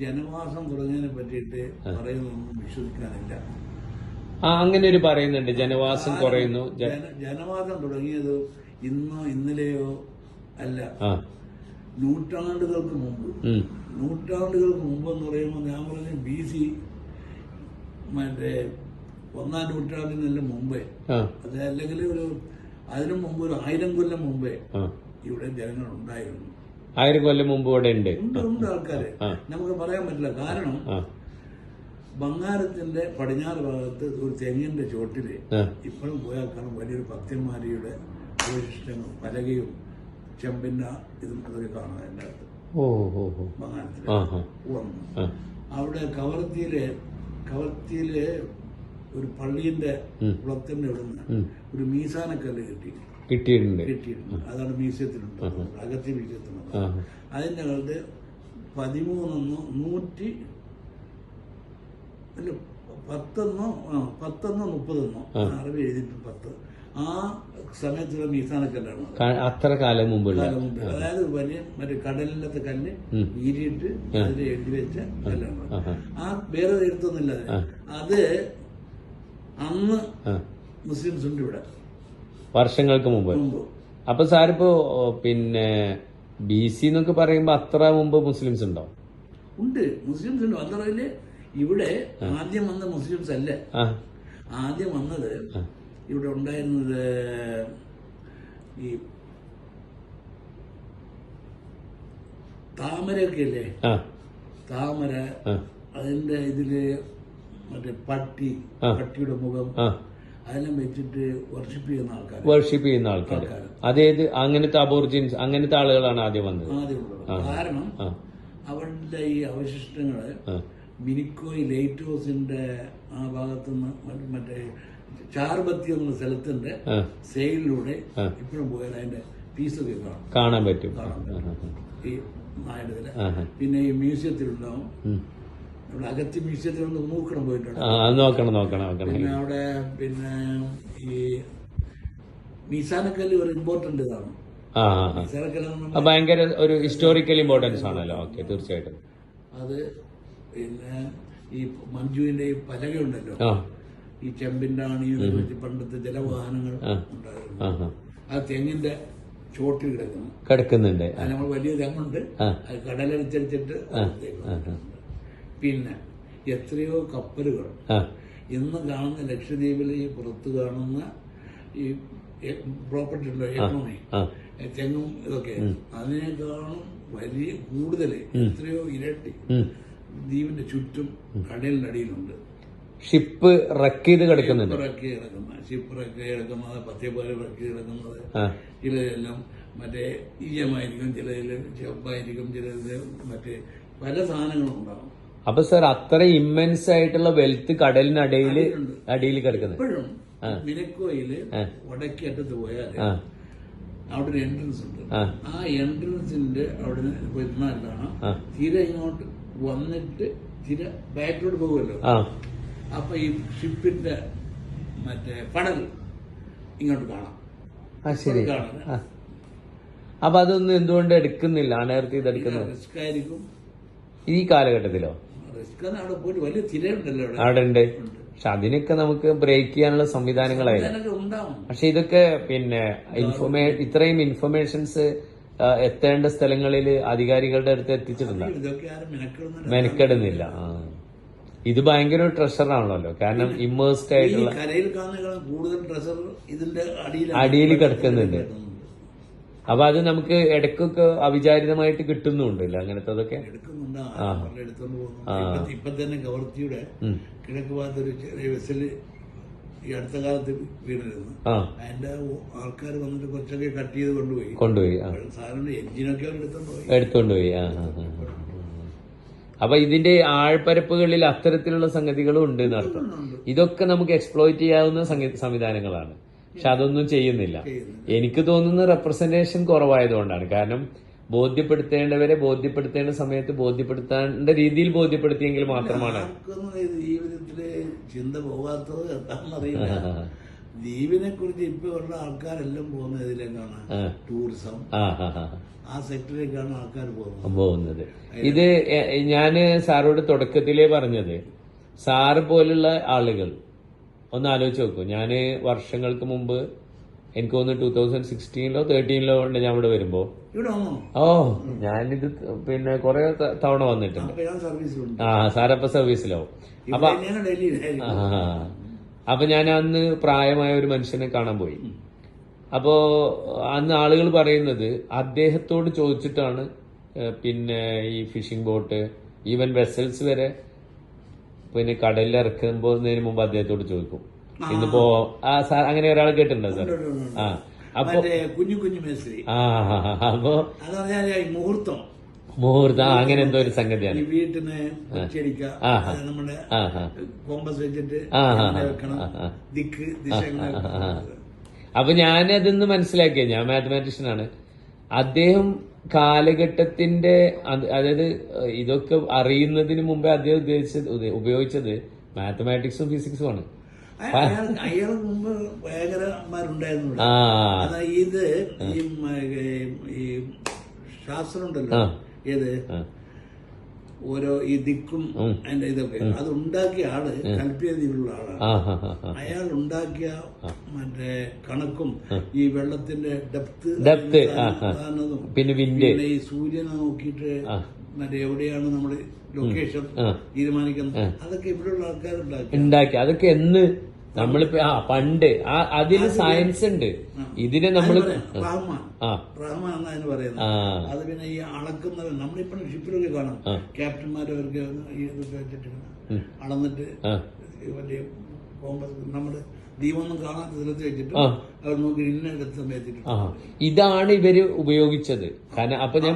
ജനവാസം തുടങ്ങിയതിനെ പറ്റിയിട്ട് പറയുന്നൊന്നും വിശ്വസിക്കാനില്ല. ആ അങ്ങനെ ഒരു പറയുന്നുണ്ട്. ജനവാസം കുറയുന്നു. ജന- ജനവാസം തുടങ്ങിയത് ഇന്നോ ഇന്നലെയോ അല്ല. നൂറ്റാണ്ടുകൾക്ക് മുമ്പ്. നൂറ്റാണ്ടുകൾക്ക് മുമ്പ് എന്ന് പറയുമ്പോൾ ഞാൻ പറഞ്ഞ ബി സി മറ്റേ ഒന്നാം നൂറ്റാണ്ടിനെല്ലാം മുമ്പേ. അത് അല്ലെങ്കിൽ ഒരു അതിനു മുമ്പ് ഒരു ആയിരം കൊല്ലം മുമ്പേ ഇവിടെ ജനങ്ങൾ ഉണ്ടായിരുന്നു ആയിരം കൊല്ലം മുമ്പ് ഇവിടെ ഉണ്ട്. ഉണ്ട് ഉണ്ട് ആൾക്കാര്. നമുക്ക് പറയാൻ പറ്റില്ല. കാരണം ബംഗാരത്തിന്റെ പടിഞ്ഞാറ് ഭാഗത്ത് ഒരു തെങ്ങിന്റെ ചോട്ടിൽ ഇപ്പോഴും പോയാൽ കാണും വലിയൊരു ഭക്തന്മാരിയുടെ അവശിഷ്ടങ്ങൾ പലകയും ചെമ്പിന്റെ ഇതും അതൊക്കെ കാണാം എന്റെ അടുത്ത്. ആ. അവിടെ കവർത്തിയിലെ കവർത്തിയിൽ ഒരു പള്ളിന്റെ ബ്ലോക്കിന്റെ കുളത്തിന്റെ ഇവിടുന്ന്. ഒരു മീസാനക്കല്ല് കിട്ടി കിട്ടിയിട്ടുണ്ട്. കിട്ടിയിട്ടുണ്ട്. അതാണ് മ്യൂസിയത്തിലുണ്ട് അകത്തി മ്യൂസിയത്തിലുണ്ട് അതിന്റെ അകത്ത് പതിമൂന്നെന്നോ നൂറ്റി അല്ല പത്തെന്നോ പത്തൊന്നോ മുപ്പതെന്നോ അറബി എഴുതിയിട്ട് പത്ത്. ആ സമയത്തുള്ള മീസാനക്കല്ലാണ് അത്ര കാലം മുമ്പ്. അതായത് വലിയ മറ്റേ കടലിലത്തെ കല്ല്. വീരിയിട്ട് അതിൽ എഴുതി വെച്ച കല്ലാണ് ആ വേറെ എഴുത്തൊന്നുമില്ല അതിന്. അത് അന്ന് മുസ്ലിംസ് ഉണ്ട് ഇവിടെ. വർഷങ്ങൾക്ക് മുമ്പ്. അപ്പൊ സാറിപ്പോ പിന്നെ ബി സി എന്നൊക്കെ പറയുമ്പോ അത്ര മുമ്പ് മുസ്ലിംസ് ഉണ്ടോ? ഉണ്ട്. മുസ്ലിംസ് ഉണ്ട്. മാത്രമല്ല ഇവിടെ ആദ്യം വന്ന മുസ്ലിംസ് അല്ല. ആദ്യം വന്നത് ഇവിടെ ഉണ്ടായിരുന്നത് ഈ താമരയൊക്കെ അല്ലേ താമര അതിന്റെ ഇതിൽ മറ്റേ പട്ടി. പട്ടിയുടെ മുഖം അതെല്ലാം വെച്ചിട്ട് വർഷിപ്പ് ചെയ്യുന്ന ആൾക്കാർ വർഷിപ്പ് ചെയ്യുന്ന ആൾക്കാർ അതായത് അതേത് അങ്ങനത്തെ അബോർജിൻസ് അങ്ങനത്തെ ആളുകളാണ് ആദ്യം വന്നത്. കാരണം അവരുടെ ഈ അവശിഷ്ടങ്ങൾ മിനിക്കോയി ലൈറ്റ് ഹൗസിന്റെ ആ ഭാഗത്തുനിന്ന് മറ്റ് മറ്റേ ചാർബത്തി എന്ന സ്ഥലത്തിന്റെ സെയിലിലൂടെ ഇപ്പോഴും പോയാൽ അതിന്റെ പീസൊക്കെ കാണാം. കാണാൻ പറ്റും. ഈ ആ. പിന്നെ ഈ മ്യൂസിയത്തിലുണ്ടാവും. ഇവിടെ അകത്തി മ്യൂസിയത്തിൽ ഒന്ന് നോക്കണം പോയിട്ടുണ്ട്. നോക്കണം നോക്കണം നോക്കണം. പിന്നെ അവിടെ പിന്നെ ഈ മീസാനക്കല്ല് ഒരു ഇമ്പോർട്ടന്റ് ഇതാണ്. ആ ഭയങ്കര ഒരു ഹിസ്റ്റോറിക്കൽ ഇമ്പോർട്ടൻസ് ആണല്ലോ. ഓക്കെ തീർച്ചയായിട്ടും. അത് പിന്നെ ഈ മഞ്ജുവിന്റെ ഈ പലകയുണ്ടല്ലോ ഈ ചെമ്പിന്റെ ആണിയും വെച്ച് പണ്ടത്തെ ജലവാഹനങ്ങൾ ഉണ്ടായിരുന്നു. ആ തെങ്ങിന്റെ ചോട്ടിൽ കിടക്കുന്നു. കിടക്കുന്നുണ്ട്. അത് നമ്മൾ വലിയ തെങ്ങുണ്ട്. അത് കടലടിച്ചടിച്ചിട്ട്. പിന്നെ എത്രയോ കപ്പലുകൾ ഇന്ന് കാണുന്ന ലക്ഷദ്വീപിൽ ഈ പുറത്ത് കാണുന്ന ഈ പ്രോപ്പർട്ടി ഉണ്ടോ? എക്കണോമി തെങ്ങും ഇതൊക്കെ. അതിനേക്കാളും വലിയ കൂടുതൽ എത്രയോ ഇരട്ടി. ദ്വീപിന്റെ ചുറ്റും കടലിന്റെ അടിയിലുണ്ട്. ഷിപ്പ് റക്ക് ചെയ്ത് ഷിപ്പ് റക്കി കിടക്കുന്ന കിടക്കുന്നത്. പത്തേപോലെ ഇറക്കി കിടക്കുന്നത് ആ. ചിലതെല്ലാം മറ്റേ ഈയമായിരിക്കും ചിലതിൽ ചെപ്പായിരിക്കും ചിലതിൽ മറ്റേ പല സാധനങ്ങളും ഉണ്ടാവും. അപ്പൊ സർ അത്ര ഇമ്മൻസ് ആയിട്ടുള്ള വെൽത്ത് കടലിനടിയിൽ. അടിയിൽ കിടക്കുന്നത്. ഇപ്പോഴും മിനക്കോയിൽ ആ. വടക്കേറ്റത്ത് പോയാൽ അവിടെ ഒരു എൻട്രൻസ് ഉണ്ട്. ആ. എൻട്രൻസിന്റെ അവിടെ നിന്ന് പോയിരുന്നാൽ കാണാം ആ. ഇങ്ങോട്ട് വന്നിട്ട് തീരെ ബാക്കിലോട്ട് പോകുമല്ലോ. ആ. അപ്പൊ ഈ ഷിപ്പിന്റെ മറ്റേ പടൽ ഇങ്ങോട്ട് കാണാം. ശരി. അപ്പൊ അതൊന്നും എന്തുകൊണ്ട് എടുക്കുന്നില്ല? അണേർത്തി ഇതെടുക്കുന്നത് റിസ്ക് ആയിരിക്കും. ഈ കാലഘട്ടത്തിലോ? റിസ്ക് അവിടെ പോയിട്ട് വലിയ തിരയുണ്ടല്ലോ അവിടെ. അവിടെ ഉണ്ട്. പക്ഷെ അതിനൊക്കെ നമുക്ക് ബ്രേക്ക് ചെയ്യാനുള്ള സംവിധാനങ്ങളായിരുന്നു. പക്ഷെ ഇതൊക്കെ പിന്നെ ഇൻഫോമേ ഇത്രയും ഇൻഫർമേഷൻസ് എത്തേണ്ട സ്ഥലങ്ങളിൽ അധികാരികളുടെ അടുത്ത് എത്തിച്ചിട്ടില്ല മെനക്കെടുന്നില്ല. ഇത് ഭയങ്കര ഒരു ട്രഷർ ആണല്ലോ. കാരണം ഇമ്മേഴ്സ്ഡ് ആയിട്ടുള്ള അടിയിൽ കിടക്കുന്നുണ്ട്. അപ്പൊ അത് നമുക്ക് ഇടയ്ക്കൊക്കെ അവിചാരിതമായിട്ട് കിട്ടുന്നുണ്ടല്ലോ അങ്ങനത്തതൊക്കെ? അതൊക്കെ ഇപ്പൊ- തന്നെ കവർത്തിയുടെ ഉം. കിഴക്ക് ഭാഗത്ത് ഒരു ചെറിയ വെസൽ ഈ അടുത്ത കാലത്ത് വീണിരുന്നു. അതിന്റെ ആൾക്കാർ വന്നിട്ട് കുറച്ചൊക്കെ കട്ട് ചെയ്ത് കൊണ്ടുപോയി. കൊണ്ടുപോയി സാധനം എഞ്ചിനൊക്കെ എടുത്തോണ്ടുപോയി എടുത്തോണ്ട് പോയി എടുത്തോണ്ട് പോയി. ആ ആ, ആ, ആ. അപ്പൊ ഇതിന്റെ ആഴ്പരപ്പുകളിൽ അത്തരത്തിലുള്ള സംഗതികളും ഉണ്ട് എന്നർത്ഥം. ഇതൊക്കെ നമുക്ക് എക്സ്പ്ലോയിറ്റ് ചെയ്യാവുന്ന സംവിധാനങ്ങളാണ്. പക്ഷെ അതൊന്നും ചെയ്യുന്നില്ല. എനിക്ക് തോന്നുന്ന റെപ്രസെന്റേഷൻ കുറവായതുകൊണ്ടാണ്. കാരണം ബോധ്യപ്പെടുത്തേണ്ടവരെ ബോധ്യപ്പെടുത്തേണ്ട സമയത്ത് ബോധ്യപ്പെടുത്തേണ്ട രീതിയിൽ ബോധ്യപ്പെടുത്തിയെങ്കിൽ മാത്രമാണ്. ജീവിതത്തിൽ ചിന്ത പോകാത്തത് എന്താണെന്നറിയില്ല. ദ്വീപിനെ കുറിച്ച് ഇപ്പൊ ഉള്ള ആൾക്കാരെല്ലാം പോകുന്നത് ഇതിലേക്കാണ് ടൂറിസം. ആ സെക്ടറിലേക്കാണ് ആൾക്കാർ പോകുന്നത്. പോകുന്നത്. ഇത് ഞാൻ സാറോട് തുടക്കത്തിലേ പറഞ്ഞത്. സാറ് പോലുള്ള ആളുകൾ ഒന്ന് ആലോചിച്ച് നോക്കൂ ഞാൻ വർഷങ്ങൾക്ക് മുമ്പ് എനിക്ക് തോന്നുന്നു ടൂ തൗസൻഡ് സിക്സ്റ്റീനിലോ തേർട്ടീനിലോ ഉണ്ട് ഞാൻ ഇവിടെ വരുമ്പോ. ഓ ഞാനിത് പിന്നെ കുറെ തവണ വന്നിട്ടുണ്ട്. ആ സാറപ്പ സർവീസിലോ അപ്പൊ. അപ്പൊ ഞാൻ അന്ന് പ്രായമായ ഒരു മനുഷ്യനെ കാണാൻ പോയി. അപ്പോ അന്ന് ആളുകൾ പറയുന്നത് അദ്ദേഹത്തോട് ചോദിച്ചിട്ടാണ് പിന്നെ ഈ ഫിഷിംഗ് ബോട്ട് ഈവൻ വെസൽസ് വരെ പിന്നെ കടലിൽ ഇറക്കുമ്പോന്നതിന് മുമ്പ് അദ്ദേഹത്തോട് ചോദിക്കും. ഇന്നിപ്പോ ആ സാർ അങ്ങനെ ഒരാൾ കേട്ടിട്ടുണ്ടോ സാർ? ആ. അപ്പൊ കുഞ്ഞു കുഞ്ഞു മേസ്ത്രി. ആ അപ്പൊ അത് പറഞ്ഞാൽ ഈ മുഹൂർത്തം. മുഹൂർത്തം അങ്ങനെ എന്തോ ഒരു സംഗതിയാണ്. വീട്ടിന് നമ്മുടെ കോമ്പസ് വെച്ചിട്ട്. ദിക്ക് ദിശ അപ്പൊ ഞാൻ അതൊന്ന് മനസ്സിലാക്കിയ. ഞാൻ മാത്തമാറ്റീഷ്യൻ ആണ്. അദ്ദേഹം കാലഘട്ടത്തിന്റെ അതായത് ഇതൊക്കെ അറിയുന്നതിന് മുമ്പേ അദ്ദേഹം ഉദ്ദേശിച്ചത് ഉപയോഗിച്ചത് മാത്തമാറ്റിക്സും ഫിസിക്സും ആണ്. അയാൾ മുമ്പ് അതാ ഇത് ഈ ശാസ്ത്രം ഉണ്ടല്ലോ. ഏത്. ഓരോ ഈ ദിക്കും അതിന്റെ ഇതൊക്കെ. അത് ഉണ്ടാക്കിയ ആൾ കൽപ്പിയ ദ്വീപിലുള്ള ആളാണ്. അയാൾ ഉണ്ടാക്കിയ മറ്റേ കണക്കും ഈ വെള്ളത്തിന്റെ ഡെപ്ത് ആ. പിന്നെ പിന്നെ ഈ സൂര്യനെ നോക്കിയിട്ട് മറ്റേ എവിടെയാണ് നമ്മൾ ലൊക്കേഷൻ തീരുമാനിക്കുന്നത്? അതൊക്കെ ഇവിടെയുള്ള ആൾക്കാരുണ്ടാക്കി ഉണ്ടാക്കി. അതൊക്കെ എന്ന് നമ്മളിപ്പോ ആ പണ്ട് ആ അതിൽ സയൻസ് ഉണ്ട്. ഇതിനെ നമ്മൾ അത് പിന്നെ ഈ അളക്കുന്നത് നമ്മളിപ്പോ ഷിപ്പിലൊക്കെ കാണാം. ക്യാപ്റ്റന്മാരവർക്ക് ഈ ഇതൊക്കെ വെച്ചിട്ട് അളന്നിട്ട് വലിയ കോമ്പസ് നമ്മുടെ ദീപമൊന്നും കാണാത്ത സ്ഥലത്ത് വെച്ചിട്ട് അവർ നോക്കി ഇന്ന സമയത്തിട്ട് ഇതാണ് ഇവർ ഉപയോഗിച്ചത്. കാരണം അപ്പൊ ഞാൻ